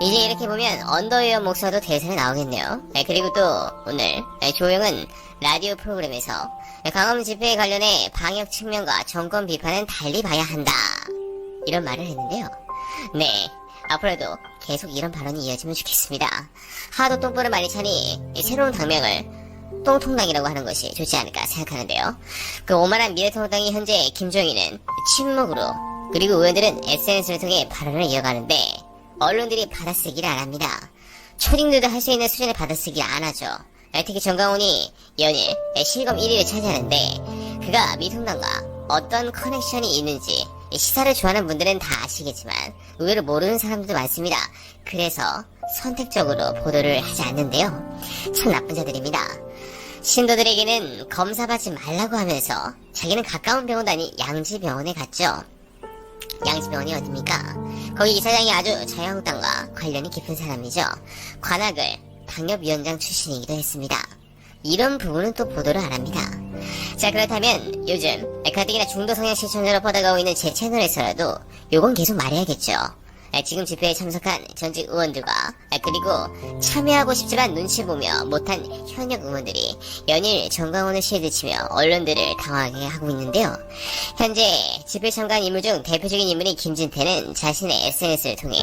이제 이렇게 보면 언더웨어 목사도 대사에 나오겠네요. 네, 그리고 또 오늘 네, 조용은 라디오 프로그램에서 네, 광화문 집회에 관련해 방역 측면과 정권 비판은 달리 봐야 한다. 이런 말을 했는데요. 네, 앞으로도 계속 이런 발언이 이어지면 좋겠습니다. 하도 똥볼을 많이 차니 이 새로운 당명을 똥통당이라고 하는 것이 좋지 않을까 생각하는데요. 그 오만한 미래통합당이 현재 김종인은 침묵으로 그리고 의원들은 SNS를 통해 발언을 이어가는데 언론들이 받아쓰기를 안 합니다. 초딩들도 할 수 있는 수준의 받아쓰기를 안 하죠. 특히 정강훈이 연일 실검 1위를 차지하는데 그가 미통당과 어떤 커넥션이 있는지 시사를 좋아하는 분들은 다 아시겠지만 의외로 모르는 사람들도 많습니다. 그래서 선택적으로 보도를 하지 않는데요. 참 나쁜 자들입니다. 신도들에게는 검사받지 말라고 하면서 자기는 가까운 병원 다니 양지병원에 갔죠. 양지병원이 어딥니까? 거기 이사장이 아주 자유한국당과 관련이 깊은 사람이죠. 관악을 당협위원장 출신이기도 했습니다. 이런 부분은 또 보도를 안 합니다. 자 그렇다면 요즘 가뜩이나 중도 성향 시청자로 뻗어가고 있는 제 채널에서라도 요건 계속 말해야겠죠. 아, 지금 집회에 참석한 전직 의원들과 아, 그리고 참여하고 싶지만 눈치 보며 못한 현역 의원들이 연일 정강원을 시해드치며 언론들을 당황하게 하고 있는데요. 현재 집회 참가한 인물 중 대표적인 인물인 김진태는 자신의 SNS를 통해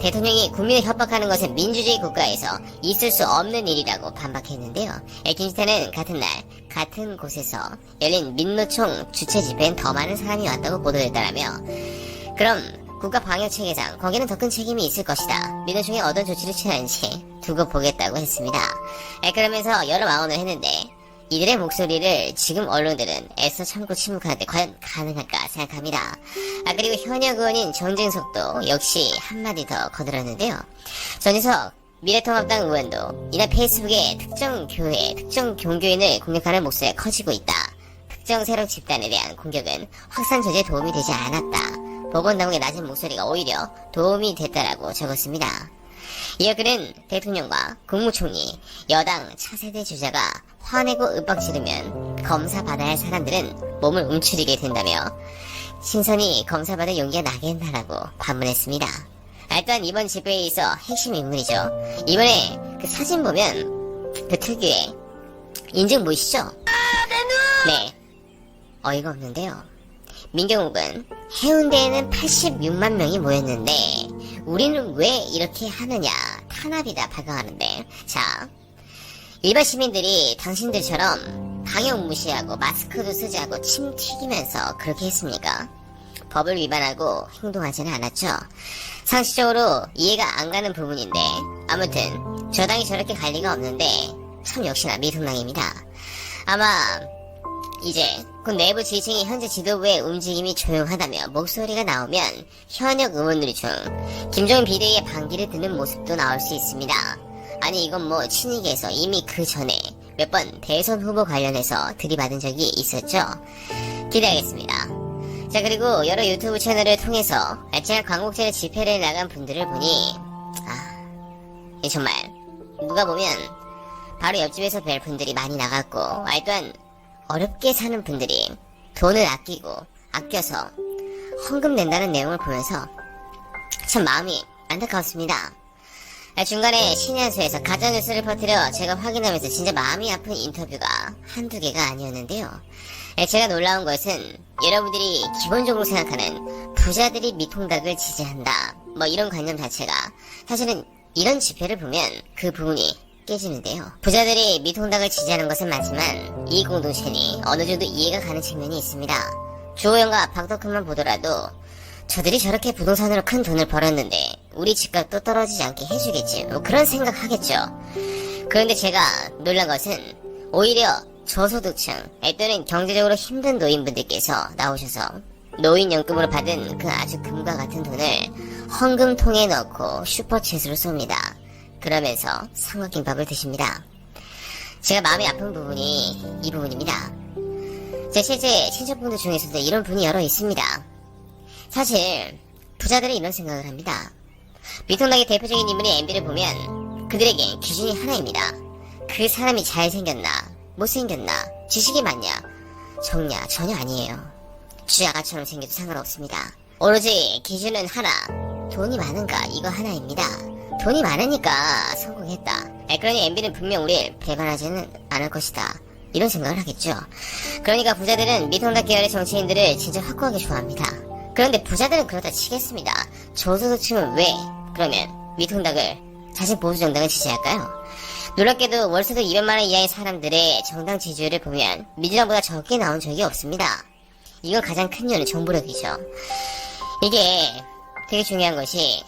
대통령이 국민을 협박하는 것은 민주주의 국가에서 있을 수 없는 일이라고 반박했는데요. 아, 김진태는 같은 날 같은 곳에서 열린 민노총 주최 집회엔 더 많은 사람이 왔다고 보도했다라며 그럼 국가 방역 체계상 거기는 더 큰 책임이 있을 것이다. 민노총이 어떤 조치를 취하는지 두고 보겠다고 했습니다. 에, 그러면서 여러 망언을 했는데 이들의 목소리를 지금 언론들은 애써 참고 침묵하는데 과연 가능할까 생각합니다. 아 그리고 현역 의원인 정진석도 역시 한마디 더 거들었는데요. 전희석 미래통합당 의원도 이날 페이스북에 특정 교회, 특정 종교인을 공격하는 목소리가 커지고 있다. 특정 세력 집단에 대한 공격은 확산 조제에 도움이 되지 않았다. 보건당국의 낮은 목소리가 오히려 도움이 됐다라고 적었습니다. 이어 그는 대통령과 국무총리, 여당 차세대 주자가 화내고 윽박 지르면 검사 받아야 할 사람들은 몸을 움츠리게 된다며 신선히 검사 받을 용기가 나겠나라고 반문했습니다. 아, 또한 이번 집회에 있어 핵심 인물이죠. 이번에 그 사진 보면 그 특유의 인증 보이시죠? 네. 어이가 없는데요. 민경욱은 해운대에는 86만 명이 모였는데 우리는 왜 이렇게 하느냐 탄압이다 발광하는데 자 일반 시민들이 당신들처럼 방역 무시하고 마스크도 쓰지 않고 침 튀기면서 그렇게 했습니까? 법을 위반하고 행동하지는 않았죠. 상식적으로 이해가 안 가는 부분인데 아무튼 저당이 저렇게 갈 리가 없는데 참 역시나 미통당입니다. 아마 이제 곧 내부 지층이 현재 지도부의 움직임이 조용하다며 목소리가 나오면 현역 의원들 중 김종인 비대위의 반기를 듣는 모습도 나올 수 있습니다. 아니 이건 뭐 친이계에서 이미 그 전에 몇 번 대선 후보 관련해서 들이받은 적이 있었죠. 기대하겠습니다. 자 그리고 여러 유튜브 채널을 통해서 제가 광복절 집회를 나간 분들을 보니 아이 정말 누가 보면 바로 옆집에서 뵐 분들이 많이 나갔고 아 또한 어렵게 사는 분들이 돈을 아끼고 아껴서 헌금 낸다는 내용을 보면서 참 마음이 안타까웠습니다. 중간에 신현수에서 가짜뉴스를 퍼뜨려 제가 확인하면서 진짜 마음이 아픈 인터뷰가 한두 개가 아니었는데요. 제가 놀라운 것은 여러분들이 기본적으로 생각하는 부자들이 미통닭을 지지한다. 뭐 이런 관념 자체가 사실은 이런 집회를 보면 그 부분이 깨지는데요. 부자들이 미통당을 지지하는 것은 맞지만 이 공동체니 어느 정도 이해가 가는 측면이 있습니다. 주호영과 박덕훈만 보더라도 저들이 저렇게 부동산으로 큰 돈을 벌었는데 우리 집값도 떨어지지 않게 해주겠지 뭐 그런 생각 하겠죠. 그런데 제가 놀란 것은 오히려 저소득층 또는 경제적으로 힘든 노인분들께서 나오셔서 노인연금으로 받은 그 아주 금과 같은 돈을 헌금통에 넣고 슈퍼챗으로 쏩니다. 그러면서 삼각김밥을 드십니다. 제가 마음이 아픈 부분이 이 부분입니다. 제 실제 친척분들 중에서도 이런 분이 여러 있습니다. 사실 부자들은 이런 생각을 합니다. 미통당의 대표적인 인물인 MB를 보면 그들에게 기준이 하나입니다. 그 사람이 잘생겼나, 못생겼나, 지식이 많냐, 적냐 전혀 아니에요. 쥐아가처럼 생겨도 상관없습니다. 오로지 기준은 하나, 돈이 많은가 이거 하나입니다. 돈이 많으니까 성공했다. 에, 그러니 MB는 분명 우리를 배반하지는 않을 것이다. 이런 생각을 하겠죠. 그러니까 부자들은 미통당 계열의 정치인들을 진짜 확고하게 좋아합니다. 그런데 부자들은 그렇다 치겠습니다. 저소득층은 왜 그러면 미통당을 자신 보수 정당을 지지할까요? 놀랍게도 월세도 200만 원 이하의 사람들의 정당 지지율을 보면 민주당보다 적게 나온 적이 없습니다. 이건 가장 큰 이유는 정부력이죠. 이게 되게 중요한 것이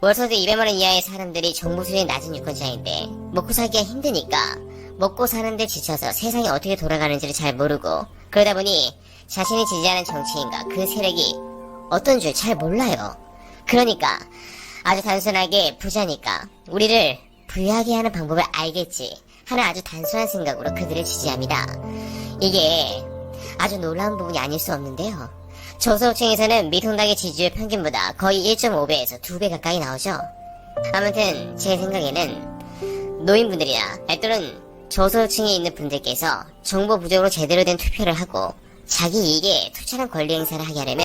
월세도 200만원 이하의 사람들이 정부 수준이 낮은 유권자인데 먹고 살기가 힘드니까 먹고 사는데 지쳐서 세상이 어떻게 돌아가는지를 잘 모르고 그러다 보니 자신이 지지하는 정치인과 그 세력이 어떤 줄 잘 몰라요. 그러니까 아주 단순하게 부자니까 우리를 부유하게 하는 방법을 알겠지 하는 아주 단순한 생각으로 그들을 지지합니다. 이게 아주 놀라운 부분이 아닐 수 없는데요. 저소득층에서는 미통당의 지지율 평균보다 거의 1.5배에서 2배 가까이 나오죠. 아무튼 제 생각에는 노인분들이나 또는 저소득층에 있는 분들께서 정보 부족으로 제대로 된 투표를 하고 자기 이익에 투철한 권리 행사를 하게 하려면